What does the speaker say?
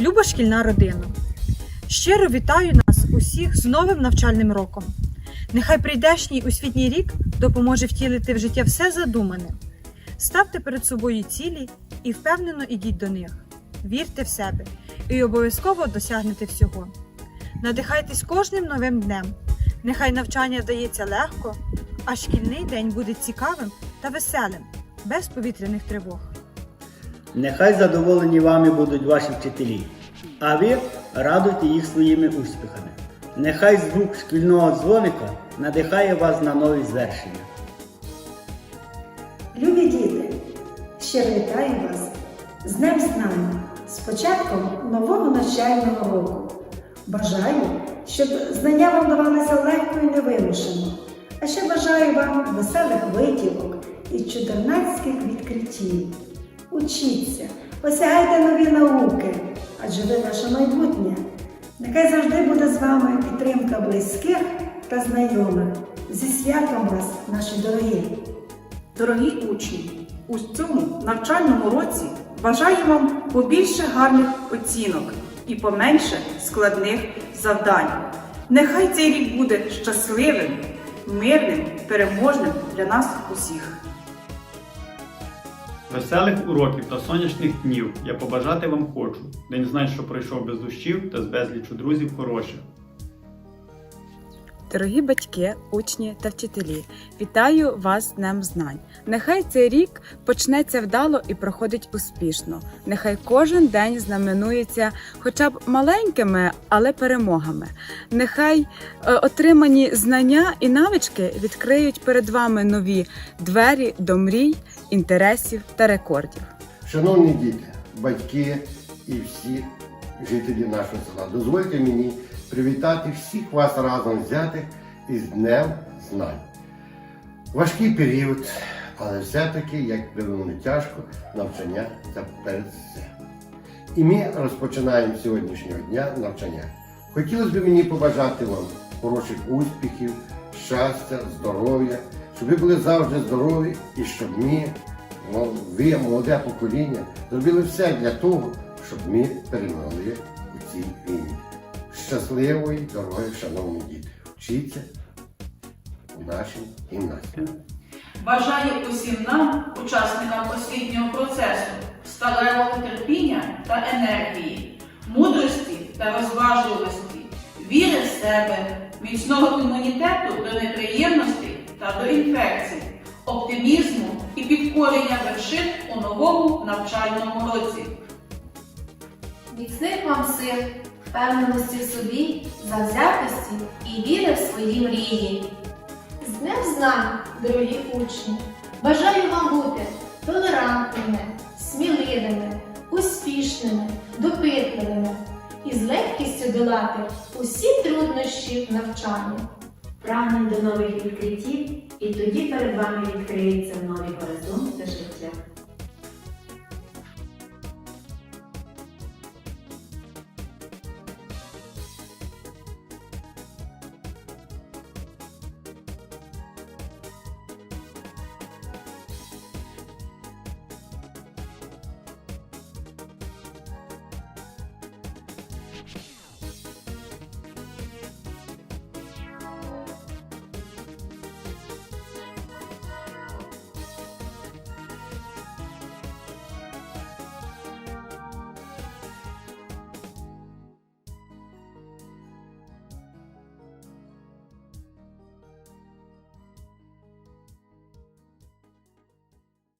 Люба шкільна родина. Щиро вітаю нас усіх з новим навчальним роком. Нехай прийдешній освітній рік допоможе втілити в життя все задумане. Ставте перед собою цілі і впевнено ідіть до них. Вірте в себе і обов'язково досягнете всього. Надихайтесь кожним новим днем. Нехай навчання дається легко, а шкільний день буде цікавим та веселим, без повітряних тривог. Нехай задоволені вами будуть ваші вчителі, а ви радуйте їх своїми успіхами. Нехай звук шкільного дзвоника надихає вас на нові звершення. Любі діти, щиро вітаю вас з Днем Знань, з початком нового навчального року. Бажаю, щоб знання вам давалися легко і невимушено. А ще бажаю вам веселих витівок і чудернацьких відкриттів. Учіться, осягайте нові науки, адже ви наше майбутнє. Нехай завжди буде з вами підтримка близьких та знайомих. Зі святом вас, наші дорогі! Дорогі учні, у цьому навчальному році бажаю вам побільше гарних оцінок і поменше складних завдань. Нехай цей рік буде щасливим, мирним, переможним для нас усіх. Веселих уроків та сонячних днів я побажати вам хочу. День знань, що пройшов без дощів та з безлічу друзів хороших. Дорогі батьки, учні та вчителі, вітаю вас з Днем Знань. Нехай цей рік почнеться вдало і проходить успішно. Нехай кожен день знаменується хоча б маленькими, але перемогами. Нехай е, отримані знання і навички відкриють перед вами нові двері до мрій, інтересів та рекордів. Шановні діти, батьки і всі жителі нашого села, дозвольте мені привітати всіх вас разом взятих із Днем Знань. Важкий період, але все-таки, як би не тяжко, навчання це перед все. І ми розпочинаємо сьогоднішнього дня навчання. Хотілося б мені побажати вам хороших успіхів, щастя, здоров'я, щоб ви були завжди здорові і щоб ми, ви, молоде покоління, зробили все для того, щоб ми перемогли у цій війні. Щасливої дороги, шановні діти! Вчіться у нашій гімназії. Бажаю усім нам, учасникам освітнього процесу, сталевого терпіння та енергії, мудрості та розважливості, віри в себе, міцного імунітету до неприємностей та до інфекцій, оптимізму і підкорення вершин у новому навчальному році. Міцних вам сил, впевненості в собі, завзятості і віри в свої мрії. З Днем знань, дорогі учні! Бажаю вам бути толерантними, сміливими, успішними, допитливими і з легкістю долати усі труднощі в навчанні. Прагнемо до нових відкриттів, і тоді перед вами відкриються нові горизонти життя.